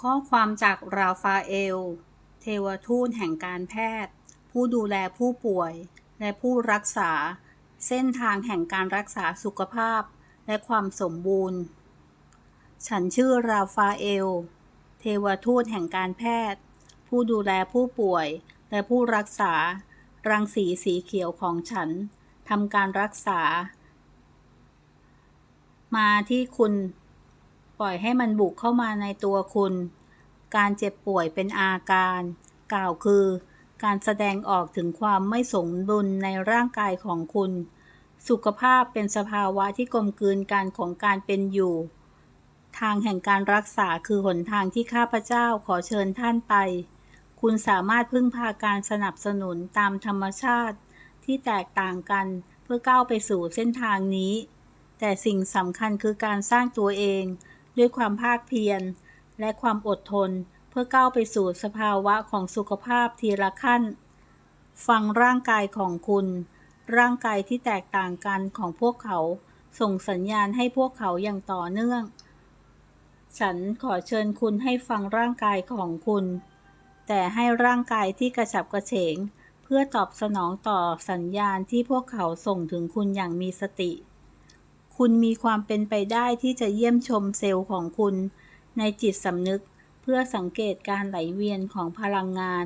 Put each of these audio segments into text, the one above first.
ข้อความจากราฟาเอล เทวทูตแห่งการแพทย์ ผู้ดูแลผู้ป่วย และผู้รักษา เส้นทางแห่งการรักษาสุขภาพ และความสมบูรณ์ ฉันชื่อราฟาเอล เทวทูตแห่งการแพทย์ ผู้ดูแลผู้ป่วย และผู้รักษา รังสีสีเขียวของฉันทำการรักษา มาที่คุณ ล่อยให้มันบุกเข้ามาในตัวคุณ การเจ็บป่วยเป็นอาการ กล่าวคือ การแสดงออกถึงความไม่สมดุลในร่างกายของคุณ สุขภาพเป็นสภาวะที่กลมกลืนกันของการเป็นอยู่ ทางแห่งการรักษาคือหนทางที่ข้าพเจ้าขอเชิญท่านไป คุณสามารถพึ่งพาการสนับสนุนตามธรรมชาติ ที่แตกต่างกันเพื่อก้าวไปสู่เส้นทางนี้แต่สิ่งสำคัญคือการสร้างตัวเอง ด้วยความภาคเพียร และความอดทน เพื่อก้าวไปสู่สภาวะของสุขภาพทีละขั้น ฟังร่างกายของคุณ ร่างกายที่แตกต่างกันของพวกเขา ส่งสัญญาณให้พวกเขาอย่างต่อเนื่อง ฉันขอเชิญคุณให้ฟังร่างกายของคุณ แต่ให้ร่างกายที่กระฉับกระเฉง เพื่อตอบสนองต่อสัญญาณที่พวกเขาส่งถึงคุณอย่างมีสติ คุณมีความเป็นไปได้ที่จะเยี่ยมชมเซลล์ของคุณ ในจิตสำนึกเพื่อสังเกตการไหลเวียนของพลังงาน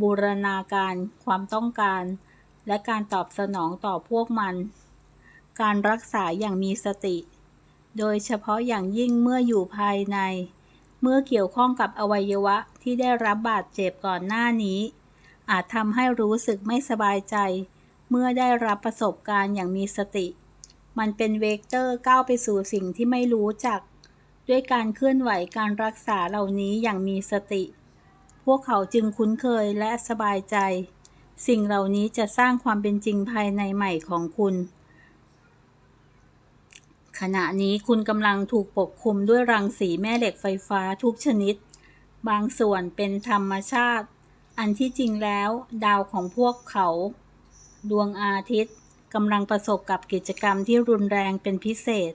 บูรณาการ ความต้องการ และการตอบสนองต่อพวกมัน การรักษาอย่างมีสติ โดยเฉพาะอย่างยิ่งเมื่ออยู่ภายใน เมื่อเกี่ยวข้องกับอวัยวะที่ได้รับบาดเจ็บก่อนหน้านี้ อาจทำให้รู้สึกไม่สบายใจ เมื่อได้รับประสบการณ์อย่างมีสติ มันเป็นเวกเตอร์ก้าวไปสู่สิ่งที่ไม่รู้จัก ด้วยการเคลื่อนไหวการรักษาเหล่านี้อย่างมีสติ พวกเขาจึงคุ้นเคยและสบายใจ สิ่งเหล่านี้จะสร้างความเป็นจริงภายในใหม่ของคุณ ขณะนี้คุณกำลังถูกปกคลุมด้วยรังสีแม่เหล็กไฟฟ้าทุกชนิด บางส่วนเป็นธรรมชาติ อันที่จริงแล้ว ดาวของพวกเขา ดวงอาทิตย์ กำลังประสบกับกิจกรรมที่รุนแรงเป็นพิเศษ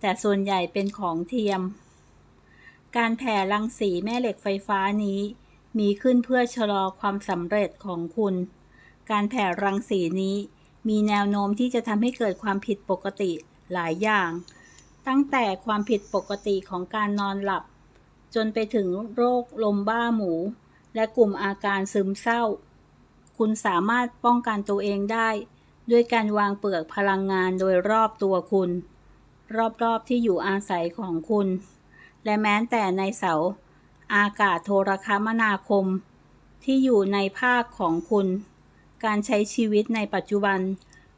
แต่ส่วนใหญ่เป็นของเทียม การแผ่รังสีแม่เหล็กไฟฟ้านี้ มีขึ้นเพื่อชะลอความสำเร็จของคุณ การแผ่รังสีนี้มีแนวโน้มที่จะทำให้เกิดความผิดปกติหลายอย่าง ตั้งแต่ความผิดปกติของการนอนหลับ จนไปถึงโรคลมบ้าหมู และกลุ่มอาการซึมเศร้า คุณสามารถป้องกันตัวเองได้ ด้วยการวางเปลือกพลังงานโดยรอบตัวคุณ รอบๆที่อยู่อาศัยของคุณ และแม้แต่ในเสา อากาศโทรคมนาคม ที่อยู่ในภาคของคุณ การใช้ชีวิตในปัจจุบัน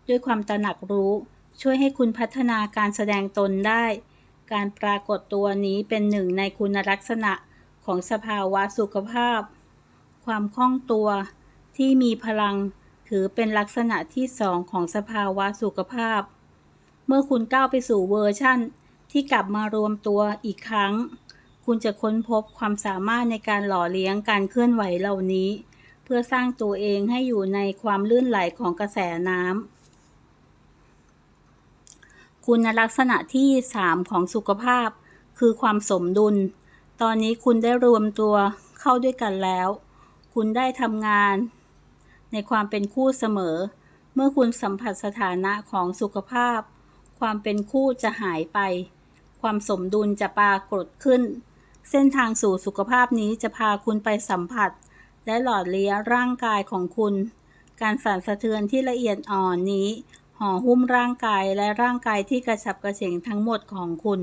ด้วยความตระหนักรู้ ช่วยให้คุณพัฒนาการแสดงตนได้ การปรากฏตัวนี้เป็นหนึ่งในคุณลักษณะของสภาวะสุขภาพ ความคล่องตัวที่มีพลัง ถือเป็นลักษณะที่สองของสภาวะสุขภาพ เมื่อคุณก้าวไปสู่เวอร์ชั่น ที่กลับมารวมตัวอีกครั้ง คุณจะค้นพบความสามารถในการหล่อเลี้ยงการเคลื่อนไหวเหล่านี้ เพื่อสร้างตัวเองให้อยู่ในความลื่นไหลของกระแสน้ำคุณลักษณะที่ 3 ของสุขภาพ คือความสมดุล ตอนนี้คุณได้รวมตัวเข้าด้วยกันแล้ว คุณได้ทำงาน ในความเป็นคู่เสมอ เมื่อคุณสัมผัสสถานะของสุขภาพ ความเป็นคู่จะหายไป ความสมดุลจะปรากฏขึ้น เส้นทางสู่สุขภาพนี้จะพาคุณไปสัมผัส และหล่อเลี้ยร่างกายของคุณ การสั่นสะเทือนที่ละเอียดอ่อนนี้ห่อหุ้มร่างกายและร่างกายที่กระฉับกระเฉงทั้งหมดของคุณ